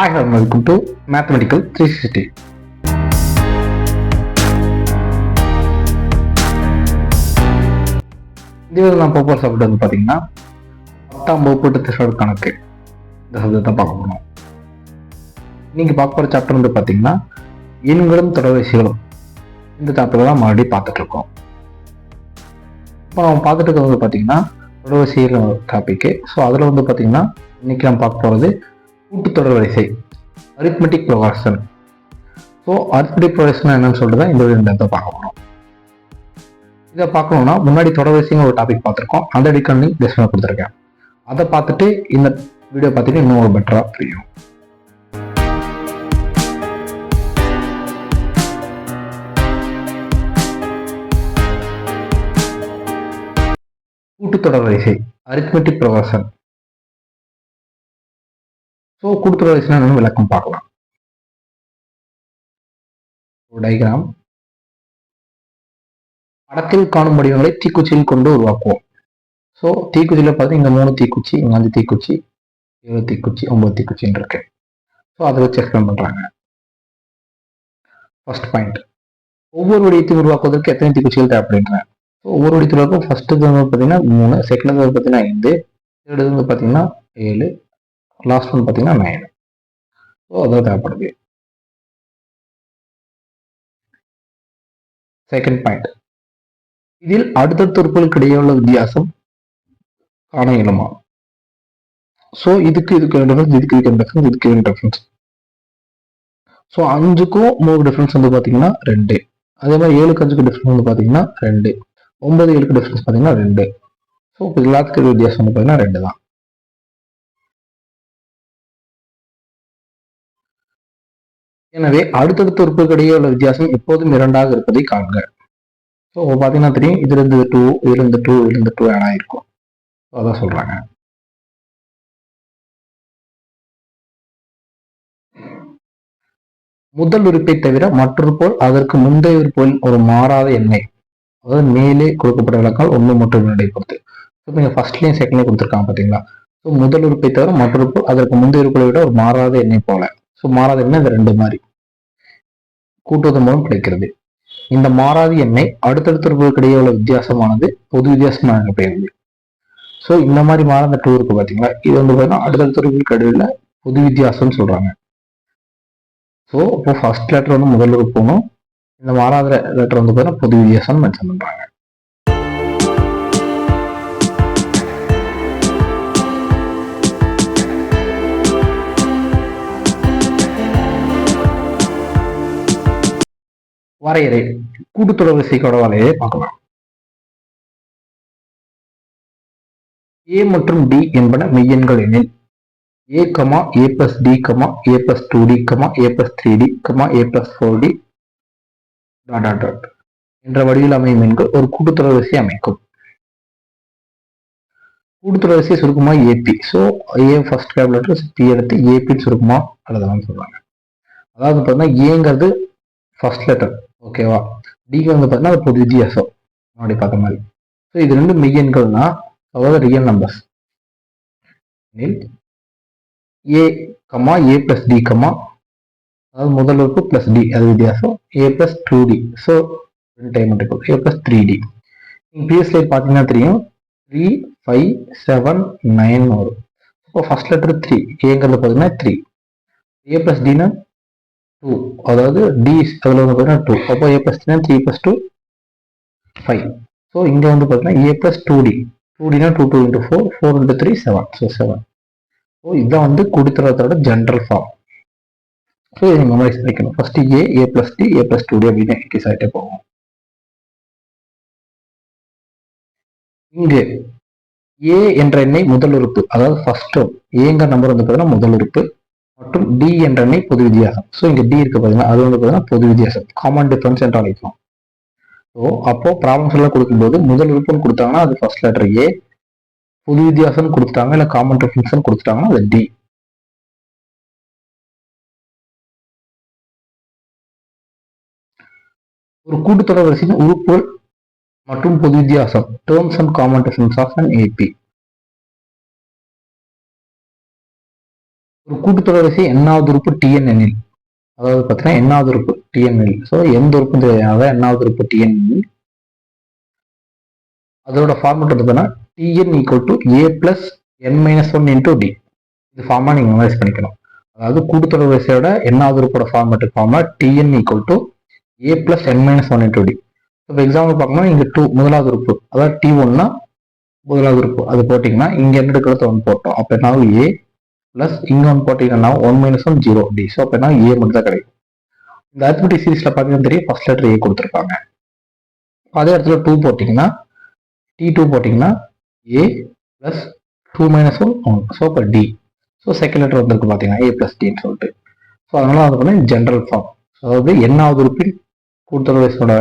Hi hello welcome to mathematical three sixty இதில் நான் போப்போர் சாப்பிட்டு வந்து பார்த்தீங்கன்னா பத்தாம் வகுப்பு திசோட கணக்கு. இந்த சப்ஜெக்ட் தான் பார்க்க போகிறோம் இன்னைக்கு பார்க்க போகிற சாப்டர் வந்து பார்த்தீங்கன்னா எண்களும் தொடர்வரிசைகளும் இந்த சாப்டர் தான் மறுபடியும் பார்த்துட்ருக்கோம் இப்போ நம்ம பார்த்துட்டு வந்து பார்த்தீங்கன்னா தொடர்வரிசைகள் டாப்பிக்கு ஸோ அதில் வந்து பார்த்தீங்கன்னா இன்றைக்கி நம்ம பார்க்க போகிறது கூட்டுத்தொடர் வரிசை. Arithmetic progression so arithmetic progression என்னன்னு சொல்லிட்டு தான் இந்த வீடியோ பார்க்க போகிறோம் இதை பார்க்கணும்னா முன்னாடி தொடர் வரிசைங்க ஒரு டாபிக் பார்த்துருக்கோம். அந்த டிக்கன் டிஸ்பிளே கொடுத்துருக்கேன். அதை பார்த்துட்டு இந்த வீடியோ பார்த்துட்டு இன்னும் ஒரு பெட்டராக புரியும். கூட்டுத்தொடர் வரிசை. அரித்மெட்டிக் ப்ரொகரஷன் ஸோ கொடுத்துருவ விளக்கம் பார்க்கலாம். டைகிராம் டயக்ராம் படத்தில் காணும் வடிவங்களை தீக்குச்சியில் கொண்டு உருவாக்குவோம். ஸோ தீக்குச்சியில் பார்த்து இங்கே மூணு தீக்குச்சி இங்கே அஞ்சு தீக்குச்சி ஏழு தீக்குச்சி ஒன்பது தீக்குச்சின்னு இருக்கு. ஸோ அதை வச்சு எக்ஸ்பிளைன் பண்ணுறாங்க ஃபர்ஸ்ட் பாயிண்ட் ஒவ்வொரு வடிவத்தையும் உருவாக்குவதற்கு எத்தனை தீக்குச்சிகள் தேவைப்படுகின்றன ஸோ ஒவ்வொரு வடிவத்தில் இருக்கும் ஃபர்ஸ்ட் வந்து பார்த்தீங்கன்னா மூணு செகண்ட் வந்து பார்த்தீங்கன்னா ஐந்து தேர்டு வந்து பார்த்தீங்கன்னா ஏழு லாஸ்ட் ஒன் பார்த்தீங்கன்னா நைன் ஸோ அதான் தேவைப்படுது. செகண்ட் பாயிண்ட் இதில் அடுத்தடுத்த உறுப்புகளுக்கு இடையே உள்ள வித்தியாசம் காண இயலுமா? ஸோ இதுக்கு இதுக்கு டிஃபரன்ஸ் இதுக்கு இதுக்கு டிஃபரன்ஸ் இதுக்கு டிஃபரன்ஸ் ஸோ அஞ்சுக்கும் மூணு டிஃபரன்ஸ் வந்து பார்த்தீங்கன்னா ரெண்டு. அதே மாதிரி ஏழுக்கு அஞ்சுக்கு டிஃபரன்ஸ் வந்து பார்த்தீங்கன்னா ரெண்டு. ஒன்பது ஏழுக்கு டிஃபரன்ஸ் பார்த்தீங்கன்னா ரெண்டு. ஸோ இப்போ எல்லாத்துக்கு வித்தியாசம் வந்து பார்த்தீங்கன்னா ரெண்டு தான் எனவே அடுத்தடுத்த உறுப்புகளுக்கு இடையே உள்ள வித்தியாசம் எப்போதும் இரண்டாக இருப்பதை காண்க. ஸோ பார்த்தீங்கன்னா தெரியும் இதுல இருந்து டூ இதுல இருந்து டூ இதுல இருந்து டூ ஆட் ஆயிருக்கும். ஸோ அதான் சொல்றாங்க. முதல் உறுப்பை தவிர மற்றொரு போல் அதற்கு முந்தைய உறுப்புகளின் ஒரு மாறாத எண்ணெய் அதாவது மேலே கொடுக்கப்பட்ட விளக்கால் ஒன்று மற்றும் இரண்டை பொறுத்து. ஸோ நீங்கள் ஃபர்ஸ்ட்லேயும் செகண்ட்லேயும் கொடுத்துருக்காங்க பார்த்தீங்களா ஸோ முதல் உறுப்பை தவிர மற்றொரு போல் அதற்கு முந்தைய உறுப்புகளை விட ஒரு மாறாத எண்ணெய் போல. ஸோ மாறாத எண்ணெய் இந்த ரெண்டு மாதிரி கூட்டுவதன் மூலம் கிடைக்கிறது. இந்த மாறாத எண்ணெய் அடுத்தடுத்த உள்ள வித்தியாசமானது பொது வித்தியாசம் வழங்கப்படுகிறது ஸோ இந்த மாதிரி மாறாத டூ இருக்கு பார்த்தீங்களா இது வந்து பார்த்தீங்கன்னா அடுத்தடுத்த உறுப்புகளுக்கு இடையில பொது வித்தியாசம்னு சொல்றாங்க. ஸோ இப்போ ஃபர்ஸ்ட் லெட்டர் வந்து முதல் உறுப்பு போகணும். இந்த மாறாத லெட்டர் வந்து பார்த்தீங்கன்னா பொது வித்தியாசம்னு மென்ஷன் பண்றாங்க. வரையறை கூட்டுத்தொடர் விசைக்கோட வரையறை பார்க்கலாம். ஏ மற்றும் டி என்பன மெய்யெண்கள் எனில் A comma A plus D comma A plus two D comma A plus three D comma A plus four D dot dot dot என்ற வடிவில் அமையும் எண்கள் ஒரு கூட்டுத்தொடர் விசை அமைக்கும். கூட்டுத்தொடர் விசை சுருக்கமா AP so A first cap letter P எடுத்து ஏபின்னு சுருக்கமா எழுதலாம்னு சொல்றாங்க. அதாவது பார்த்தீங்கன்னா ஏங்கிறது ஃபர்ஸ்ட் லெட்டர் ஓகேவா டிக்கு வந்து பார்த்தீங்கன்னா அது பொது வித்தியாசம் முன்னாடி பார்த்த மாதிரி. ஸோ இது ரெண்டு மெய்யெண்கள்னா அதாவது real numbers A comma A plus D comma அதாவது முதல் உறுப்பு பிளஸ் டி அது வித்தியாசம். A plus two D so ரெண்டு டைம் இருக்கும். ஏ பிளஸ் த்ரீ டி நீங்கள் ப்ரீவியஸ் பார்த்தீங்கன்னா தெரியும். த்ரீ ஃபைவ் செவன் நைன் வரும். இப்போ ஃபர்ஸ்ட் லெட்டர் த்ரீ ஏங்கிறது பார்த்தீங்கன்னா த்ரீ ஏ பிளஸ் டினா டூ அதாவது டி அதில் வந்து பார்த்தீங்கன்னா டூ அப்போ A plus த்ரீனா three plus two five so இங்கே வந்து பார்த்தீங்கன்னா A plus two D two Tina two two into four four into three seven so seven so இதுதான் வந்து குடித்தரத்தோட ஜென்ரல் ஃபார்ம் ஸோ இதை மெமரைஸ் வைக்கணும் first A A plus D A plus two D அப்படின்னு எக்ஸைஸ் ஆகிட்டே போகும். இங்கே ஏ என்ற எண்ணெய் முதல் உறுப்பு அதாவது ஃபர்ஸ்ட் ஏங்கிற நம்பர் வந்து பார்த்தீங்கன்னா முதல் உறுப்பு மற்றும் டி என்றனை பொது வித்தியாசம். ஸோ இங்கே டி இருக்கு பார்த்தீங்கன்னா அது வந்து பார்த்தீங்கன்னா பொது வித்தியாசம். காமன் டிஃபரன்ஸ் என்று அழைக்கலாம் ஸோ அப்போ ப்ராப்ளம்ஸ் எல்லாம் கொடுக்கும்போது முதல் உறுப்புன்னு கொடுத்தாங்கன்னா அது ஃபர்ஸ்ட் லெட்டர் ஏ பொது வித்தியாசம் கொடுத்தாங்க இல்லை காமன் டிஃபரன்ஸ் கொடுத்துட்டாங்கன்னா அது டி ஒரு கூட்டுத்தொடர் வரிசையின் உறுப்புகள் மற்றும் பொது வித்தியாசம். Terms and common difference of an AP ஒரு கூட்டுத்தொடர் வரிசை எண்ணாவது உறுப்பு டிஎன் அதாவது பார்த்தீங்கன்னா எண்ணாவது உறுப்பு டிஎன்எல் ஸோ எந்த உறுப்பு தெரியாத எண்ணாவது உறுப்பு டிஎன்எல் அதோட ஃபார்மெட் வந்து பார்த்தீங்கன்னா TN equal to A plus N minus one into D இது ஃபார்மாக நீங்கள் மெமரைஸ் பண்ணிக்கணும். அதாவது கூட்டுத்தொடர் வரிசையோட எண்ணாவது உறுப்போட format pharma TN equal to A plus N minus one into D இப்போ எக்ஸாம்பிள் பார்க்கணும் இங்கே டூ முதலாவது உறுப்பு. அதாவது டி ஒன்னா முதலாவது உறுப்பு. அது போட்டிங்கன்னா இங்கே என்ன எடுக்கிறது ஒன் போட்டோம். அப்போ என்ன ஏ ப்ளஸ் இங்கே ஒன் போட்டிங்கன்னா one minus one zero D so அப்படின்னா ஏ மட்டும் தான் கிடைக்கும். இந்த அரித்மெட்டிக் சீரீஸில் பார்த்தீங்கன்னா தெரியும் ஃபர்ஸ்ட் லெட்டர் ஏ கொடுத்துருப்பாங்க அதே இடத்துல டூ போட்டிங்கன்னா டி டூ போட்டிங்கன்னா A plus two minus one one so இப்போ டி ஸோ செகண்ட் லெட்டர் வந்திருக்கு பார்த்தீங்கன்னா ஏ ப்ளஸ் டின்னு சொல்லிட்டு. ஸோ அதனால வந்து பார்த்தீங்கன்னா ஜென்ரல் ஃபார்ம் ஸோ அதாவது எண்ணாவது உறுப்பின் கூடுதல் வயசோட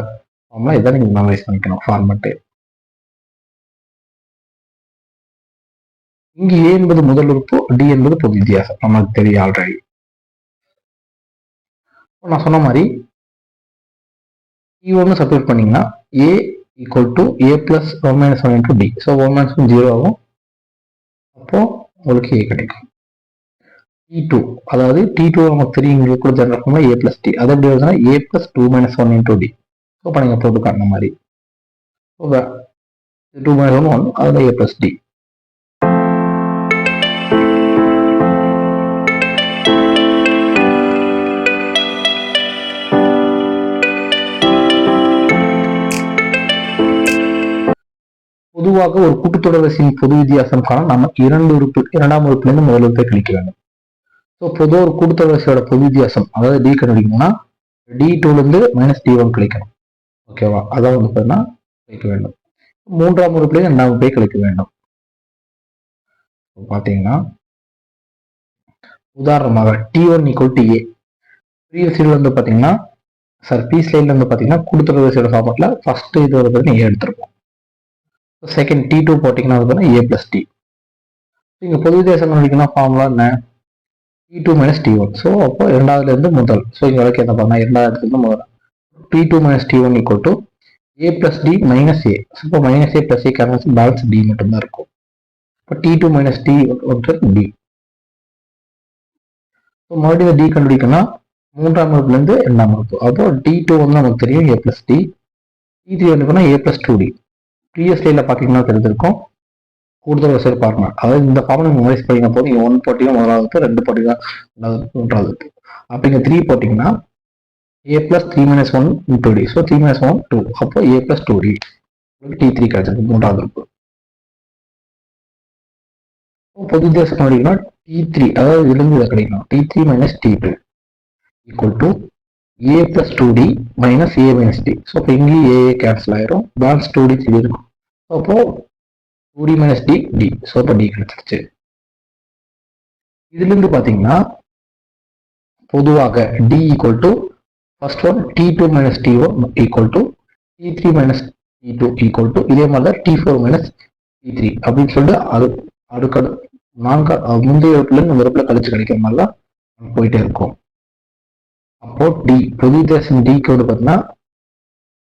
ஃபார்ம்லாம் இதான் நீங்கள் மெமரைஸ் பண்ணிக்கணும் ஃபார்மெட்டு இங்கு ஏ என்பது முதல் உறுப்பு டி என்பது பொது வித்தியாசம். நமக்கு தெரியும் ஆல்ரெடி நான் சொன்ன மாதிரி இ ஒன்று சப்ஸ்டியூட் பண்ணீங்கன்னா A equal to A plus one minus one into D so one minus one zero ஆகும். அப்போ உங்களுக்கு ஏ கிடைக்கும். டி டூ அதாவது டி டூ நமக்கு தெரியும் இங்கே கூட ஜென்ரல் ஃபார்ம்ல ஏ பிளஸ் டி அது எப்படி வருதுன்னா A plus two minus one into D so இப்போ நீங்கள் போட்டு காட்டின மாதிரி. டூ மைனஸ் ஒன் ஒன் அதில் ஏ பிளஸ் டி பொதுவாக ஒரு கூட்டுத்தொடர் வரிசையின் பொது வித்தியாசம் காண நம்ம இரண்டு உறுப்பு இரண்டாம் உறுப்பிலிருந்து முதல் உறுப்பை கழிக்க வேண்டும். ஸோ பொதுவாக ஒரு கூட்டுத்தொடர் வரிசையோட பொது வித்தியாசம் அதாவது டி கண்டுபிடிக்கணும்னா டி டூலேருந்து மைனஸ் டி ஒன் கழிக்கணும். ஓகேவா அதான் வந்து பார்த்தீங்கன்னா கழிக்க வேண்டும். மூன்றாம் உறுப்புலேயும் இரண்டாம் உறுப்பை கழிக்க வேண்டும். இப்போ பார்த்தீங்கன்னா உதாரணமாக D one equal D A previous சீரில் வந்து பார்த்தீங்கன்னா சார் பி ஸ்லைடில் வந்து பார்த்தீங்கன்னா கூட்டுத்தொடர் வரிசையோட ஃபார்மெட்டில் ஃபர்ஸ்ட் இது வந்து பார்த்தீங்கன்னா ஏ எடுத்திருப்போம். செகண்ட் டி டூ போட்டிங்கன்னா ஏ பிளஸ் டி இங்கே பொது வித்தியாசம் கண்டுபிடிக்கணும் ஃபார்முலா என்ன? D two minus D one so அப்போ இரண்டாவதுலேருந்து முதல். ஸோ இங்கே வரைக்கும் என்ன பண்ணலாம் இரண்டாவது முதல். D two minus D one equal to A plus D minus A so இப்போ minus A plus A cancels balance D மட்டும்தான் இருக்கும். இப்போ டி டூ மைனஸ் டி ஒன்று டி ஸோ மறுபடியும் டி கண்டுபிடிக்கணும்னா மூன்றாம் வகுப்புலேருந்து இரண்டாம் வகுப்பு. அப்போ டி டூ வந்து நமக்கு தெரியும் A plus D D three வந்து A plus two D previous லைனில் பார்த்தீங்கன்னா தெரிஞ்சிருக்கும். கூடுதல் வசதி பார்க்கணும் அதாவது இந்த ஃபார்ம் நீங்கள் மெமரைஸ் பண்ணிங்க போது நீங்கள் ஒன் போட்டியும் முதலாவது ரெண்டு போட்டிங்க ரெண்டாவது மூன்றாவது நீங்கள் த்ரீ போட்டிங்கன்னா A plus three minus one two D so three minus one two அப்போ A plus two D D three கிடைச்சிருக்கு. மூன்றாவது இருக்கு. பொது வித்தியாசம் கிடைக்கணும்னா டி த்ரீ அதாவது இதுலேருந்து இதை கிடைக்கணும் D three minus D two equal to A plus two D minus A minus D so இப்போ இங்கேயும் ஏஏ கேன்சல் ஆயிரும். பேலன்ஸ் டூ டி த்ரீ இருக்கும் அப்போ two D minus D D so இப்போ டி கிடைச்சிருச்சு. இதுலேருந்து பார்த்தீங்கன்னா பொதுவாக D equal to first one D two minus D one equal to D three minus D two equal to இதே மாதிரி தான் D four minus D three அப்படின்னு சொல்லிட்டு அது அடுக்கடு நான்கு முந்தைய இருந்து இந்த இடத்துல கழிச்சு கிடைக்கிற மாதிரிலாம் போயிட்டே இருக்கும். அப்போ டி பொசிஷன் டி கோடு பார்த்தீங்கன்னா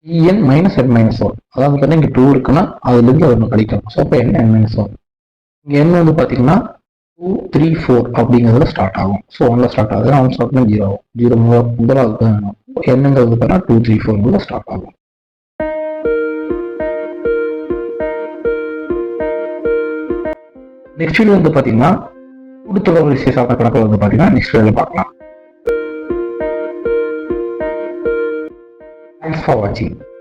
இஎன் மைனஸ் என் மைனஸ் ஒன் அதாவது பார்த்தீங்கன்னா இங்கே டூ இருக்குன்னா அதுலேருந்து அது ஒன்று கிடைக்கும் ஸோ அப்போ என் என் மைனஸ் ஒன் இங்கே என் வந்து பார்த்தீங்கன்னா டூ த்ரீ ஃபோர் அப்படிங்கிறதுல ஸ்டார்ட் ஆகும். ஸோ ஒன்ல ஸ்டார்ட் ஆகுது அவன் ஸ்டார்ட் பண்ணி ஜீரோ ஆகும். ஜீரோ முதலாவது வேணும். என்னங்கிறது பார்த்தீங்கன்னா டூ த்ரீ ஃபோர் ஸ்டார்ட் ஆகும். நெக்ஸ்ட் வீடியோ வந்து பார்த்தீங்கன்னா கூட்டுத்தொடர் வரிசை சார்ந்த கணக்கில் வந்து பார்த்தீங்கன்னா நெக்ஸ்ட் வீடியோவில் பார்க்கலாம். for watching.